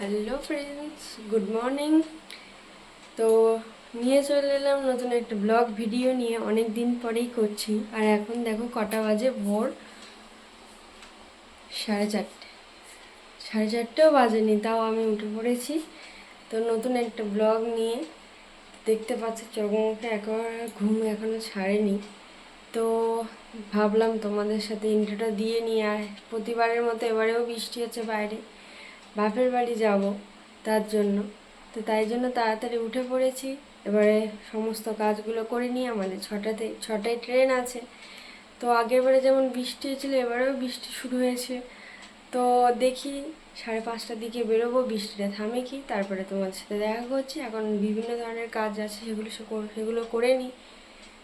Hello friends good morning তো নিয়ে চলে এলাম নতুন একটা ব্লগ ভিডিও নিয়ে। অনেক দিন পরেই করছি। আর এখন দেখো কটা বাজে ভোর সাড়ে চারটে। সাড়ে চারটেও বাজেনি, তাও আমি উঠে পড়েছি। তো নতুন একটা ব্লগ নিয়ে দেখতে পাচ্ছি চোখমুখে একেবারে ঘুম এখনও ছাড়েনি। তো ভাবলাম তোমাদের সাথে ইন্টারটা দিয়ে নিয়ে আর প্রতিবারের মতো এবারেও বৃষ্টি হচ্ছে বাইরে। বাপের বাড়ি যাব তার জন্য। তো তাই জন্য তাড়াতাড়ি উঠে পড়েছি। এবারে সমস্ত কাজগুলো করে নিয়ে আমাদের ছটাতে, ছটায় ট্রেন আছে। তো আগেরবারে যেমন বৃষ্টি হয়েছিল, এবারেও বৃষ্টি শুরু হয়েছে। তো দেখি সাড়ে পাঁচটার দিকে বেরোবো, বৃষ্টিটা থামে কি, তারপরে তোমাদের সাথে দেখা করছি। এখন বিভিন্ন ধরনের কাজ আছে, সেগুলো সেগুলো করে নিই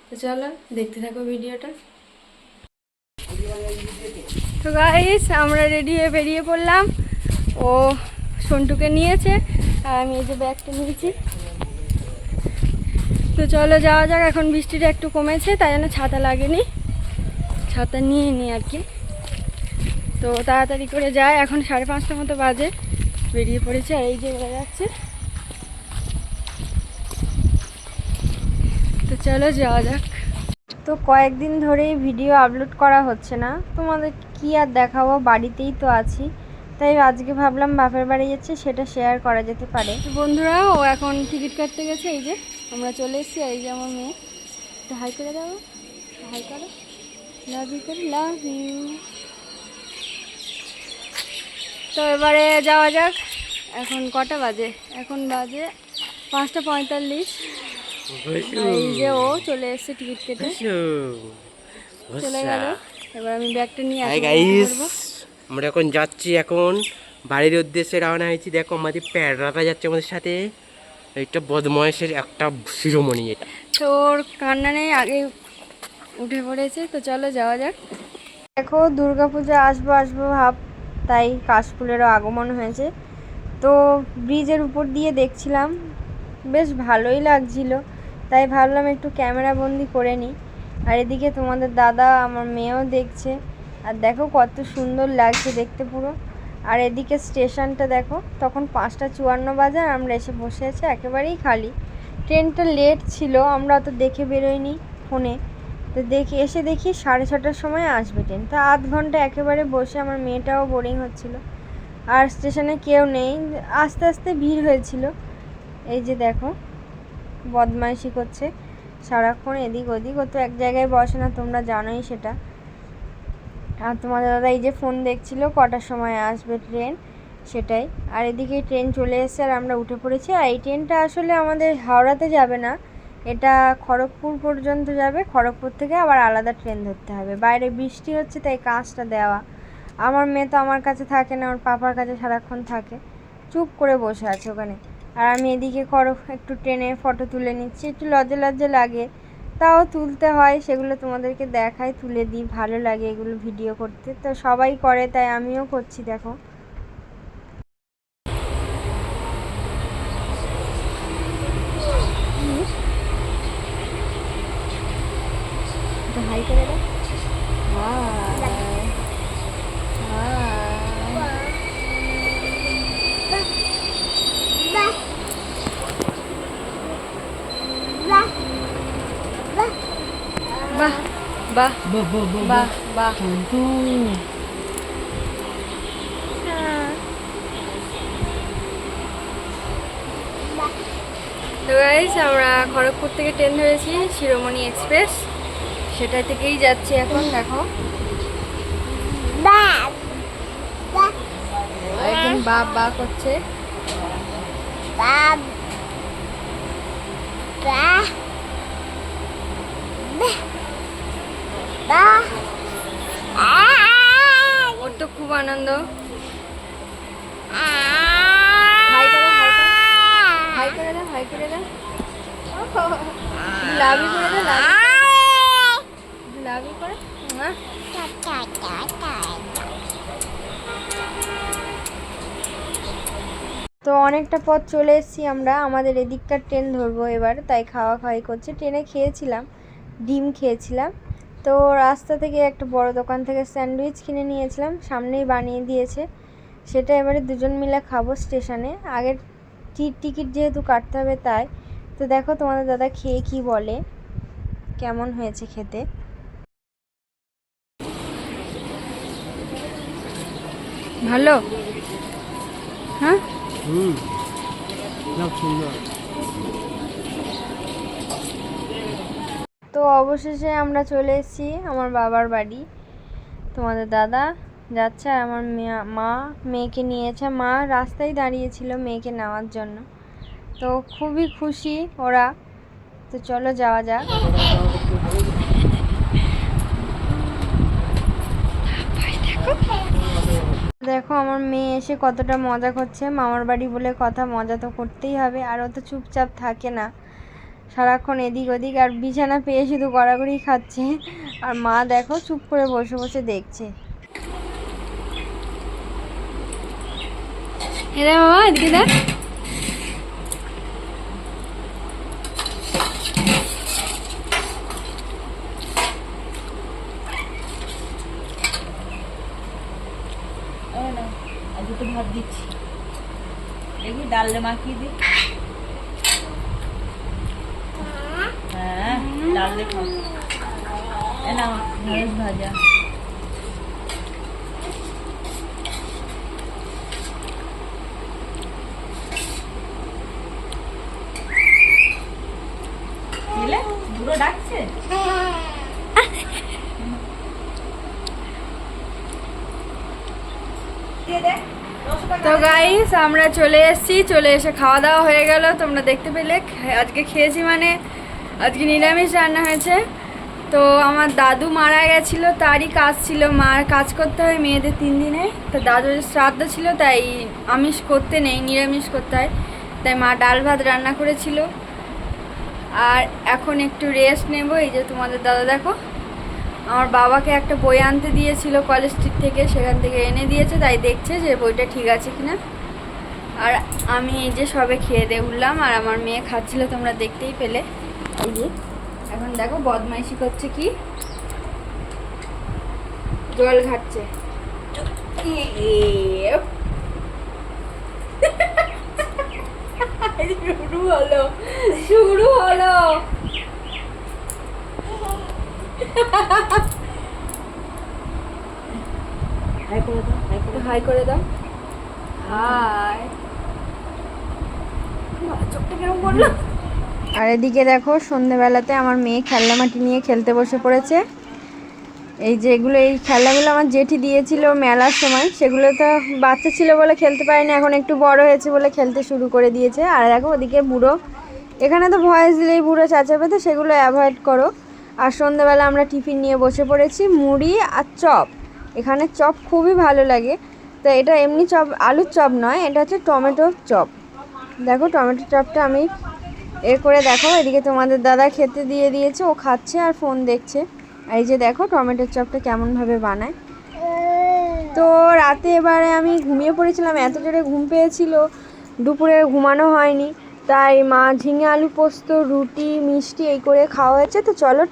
তো চলো, দেখতে থাকো ভিডিওটা। তো গাইস আমরা রেডি হয়ে বেরিয়ে পড়লাম। ও সন্টুকে নিয়েছে, আর আমি এই যে ব্যাগটা নিয়েছি। তো চলো যাওয়া যাক, এখন বৃষ্টিটা একটু কমেছে, তাই জন্য ছাতা লাগেনি। ছাতা নিয়ে নিই আর কি। তো তাড়াতাড়ি করে যায়, এখন সাড়ে পাঁচটার মতো বাজে, বেরিয়ে পড়েছে, আর এই যে ওরা যাচ্ছে। তো চলো যাওয়া যাক। তো কয়েকদিন ধরেই ভিডিও আপলোড করা হচ্ছে না, তোমাদের কি আর দেখাবো, বাড়িতেই তো আছি। তাই আজকে ভাবলাম বাপের বাড়ি যাচ্ছে সেটা শেয়ার করা যেতে পারে। বন্ধুরা ও এখন টিকিট কাটতে গেছে এই যে আমরা চলে এসেছি এই যে আমার মেয়ে। একটু হাই করে দাও। হাই করো। লাভ ইউ করে লাভ ইউ তো এবারে যাওয়া যাক এখন কটা বাজে? এখন বাজে পাঁচটা পঁয়তাল্লিশ। এই যে ও চলে এসেছে টিকিট কেটে। চলে গেল। এবার আমি ব্যাগটা নিয়ে হাই আসব। আমরা এখন যাচ্ছি এখন। বাড়ির উদ্দেশ্যে রওনা হয়েছি, দেখো আমাদের প্যাডরাটা যাচ্ছে আমাদের সাথে। একটা বদমাইশের একটা শিরোমণি এটা। তো ওর কান্না নেই, আগে উঠে পড়েছে, তো চলো যাওয়া যাক। দেখো দুর্গাপূজা, আসব আসব ভাব, তাই কাশফুলেরও আগমন হয়েছে। তো ব্রিজের উপর দিয়ে দেখছিলাম, বেশ ভালোই লাগছিল। তাই ভাবলাম একটু ক্যামেরা বন্দি করে নিই। আর এদিকে তোমাদের দাদা, আমার মেয়েও দেখছে। আর দেখো কত সুন্দর লাগছে দেখতে পুরো। আর এদিকে স্টেশনটা দেখো, তখন পাঁচটা চুয়ান্ন বাজে আর আমরা এসে বসে আছি একেবারেই খালি। ট্রেনটা লেট ছিল, আমরা তো দেখে বেরোইনি ফোনে। তো দেখি, এসে দেখি সাড়ে ছটার সময় আসবে ট্রেন। তা আধ ঘণ্টা একেবারে বসে আমার মেয়েটাও বোরিং হচ্ছিল। আর স্টেশনে কেউ নেই, আস্তে আস্তে ভিড় হয়েছিল। এই যে দেখো, বদমাইশি করছে। সারাক্ষণ এদিক ওদিক, ও তো এক জায়গায় বসে না, তোমরা জানোই সেটা। আর তোমাদের দাদা এই যে ফোন দেখছিল, কটার সময় আসবে ট্রেন সেটাই। আর এদিকে ট্রেন চলে এসেছে আর আমরা উঠে পড়েছি। আর এই ট্রেনটা আসলে আমাদের হাওড়াতে যাবে না। এটা খড়গপুর পর্যন্ত যাবে। খড়গপুর থেকে আবার আলাদা ট্রেন ধরতে হবে। বাইরে বৃষ্টি হচ্ছে, তাই কাজটা দেওয়া। আমার মেয়ে তো আমার কাছে থাকে না, ওর পাপার কাছে সারাক্ষণ থাকে। চুপ করে বসে আছে ওখানে। আর আমি এদিকে খড়গ একটু ট্রেনে ফটো তুলে নিচ্ছি। একটু লজ্জা লজ্জা লাগে। তাও তুলতে হয়, সেগুলো তোমাদেরকে দেখাই, তুলে দিই, ভালো লাগে এগুলো ভিডিও করতে। তো সবাই করে, তাই আমিও করছি, দেখো একটু হাই করে দাও হাই হাই বাহ বাহ বাহ বাহ। তো গাইস আমরা খড়গপুর থেকে ট্রেন ধরেছি শিরোমণি এক্সপ্রেস সেটা থেকেই যাচ্ছি এখন দেখো। একদম বা বা করছে। ওর তো খুব আনন্দ? হাই করে হাই করে হাই করে দাও হাই করে দাও। লাভি করে দাও লাভি লাভি করে। তো অনেকটা পথ চলে এসেছি আমরা আমাদের এদিককার ট্রেন ধরবো এবার তাই খাওয়া খাওয়াই করছে। ট্রেনে খেয়েছিলাম ডিম খেয়েছিলাম। তো রাস্তা থেকে একটা বড় দোকান থেকে স্যান্ডউইচ কিনে নিয়েছিলাম, সামনেই বানিয়ে দিয়েছে। সেটা এবারে দুজন মিলে খাব স্টেশনে। আগের টিকিট যেহেতু কাটতে হবে তাই। তো দেখো তোমাদের দাদা খেয়ে কি বলে, কেমন হয়েছে খেতে? ভালো? হ্যাঁ? হুম সুন্দর। তো অবশেষে আমরা চলে এসেছি আমার বাবার বাড়ি। তোমাদের দাদা যাচ্ছে আর আমার মা মেয়েকে নিয়েছে। মা রাস্তায় দাঁড়িয়েছিল মেয়েকে নেওয়ার জন্য। তো খুবই খুশি ওরা। তো চলো যাওয়া যাক। দেখো আমার মেয়ে এসে কতটা মজা করছে। মামার বাড়ি বলে কথা মজা তো করতেই হবে। আর ও তো চুপচাপ থাকে না। সারাক্ষণ এদিক ওদিক আর বিছানা পেয়ে শুধু গড়াগড়ি খাচ্ছে। আর মা দেখো চুপ করে বসে বসে দেখছে। এরে বাবা এদিকে দেখ। ভাত দিচ্ছি। দেখবি ডালে মাখিয়ে দি হ্যাঁ ডালে খাও। এ না ঢেঁড়স ভাজা। বুড়ো ডাকছে? তো গাইস আমরা চলে এসেছি চলে এসে খাওয়া দাওয়া হয়ে গেল। তোমরা দেখতে পেলে আজকে খেয়েছি মানে আজকে নিরামিষ রান্না হয়েছে। তো আমার দাদু মারা গেছিল, তারই কাজ ছিল মার কাজ করতে হয় মেয়েদের তিন দিনে। তো দাদুর শ্রাদ্ধ ছিল, তাই আমিষ করতে নেই, নিরামিষ করতে হয়। তাই মা ডাল ভাত রান্না করেছিল। আর এখন একটু রেস্ট নেব, এই যে তোমাদের দাদা দেখো। আমার বাবাকে একটা বই আনতে দিয়েছিল কলেজ স্ট্রিট থেকে, সেখান থেকে এনে দিয়েছে, তাই দেখছে যে বইটা ঠিক আছে কিনা। আর আমি এই যে সবে খেয়ে দিয়ে উঠলাম, আর আমার মেয়ে খাচ্ছিল, তোমরা দেখতেই পেলে। এই যে এখন দেখো বদমাইশি করছে কি? জল ঘাটছে শুরু হলো শুরু হলো। হাই করে দাও হাই করে দাও। হাই চোখটা কেমন করল আর এদিকে দেখো, সন্ধেবেলাতে আমার মেয়ে খেলনা মাটি নিয়ে খেলতে বসে পড়েছে। এই যে এগুলো, এই খেলনাগুলো আমার জেঠি দিয়েছিল মেলার সময়। সেগুলো তো বাচ্চা ছিল বলে খেলতে পারিনি, এখন একটু বড় হয়েছে বলে খেলতে শুরু করে দিয়েছে। আর দেখো, ওদিকে বুড়ো, এখানে তো ভয়েস দিলেই বুড়ো চাচাবে তো সেগুলো অ্যাভয়েড করো। আর সন্ধেবেলা আমরা টিফিন নিয়ে বসে পড়েছি, মুড়ি আর চপ। এখানে চপ খুবই ভালো লাগে। তো এটা এমনি চপ, আলুর চপ নয়, এটা হচ্ছে টমেটোর চপ। দেখো টমেটো চপটা আমি এ করে দেখো, এদিকে তোমাদের দাদা খেতে দিয়ে দিয়েছে, ও খাচ্ছে আর ফোন দেখছে। আর এই যে দেখো, টমেটোর চপটা কেমনভাবে বানায়। তো রাতে এবারে আমি ঘুমিয়ে পড়েছিলাম, এত জোরে ঘুম পেয়েছিল, দুপুরে ঘুমানো হয়নি। তাই মা ঝিঙে আলু পোস্ত, রুটি, মিষ্টি এই করে খাওয়া হয়েছে। তো চলো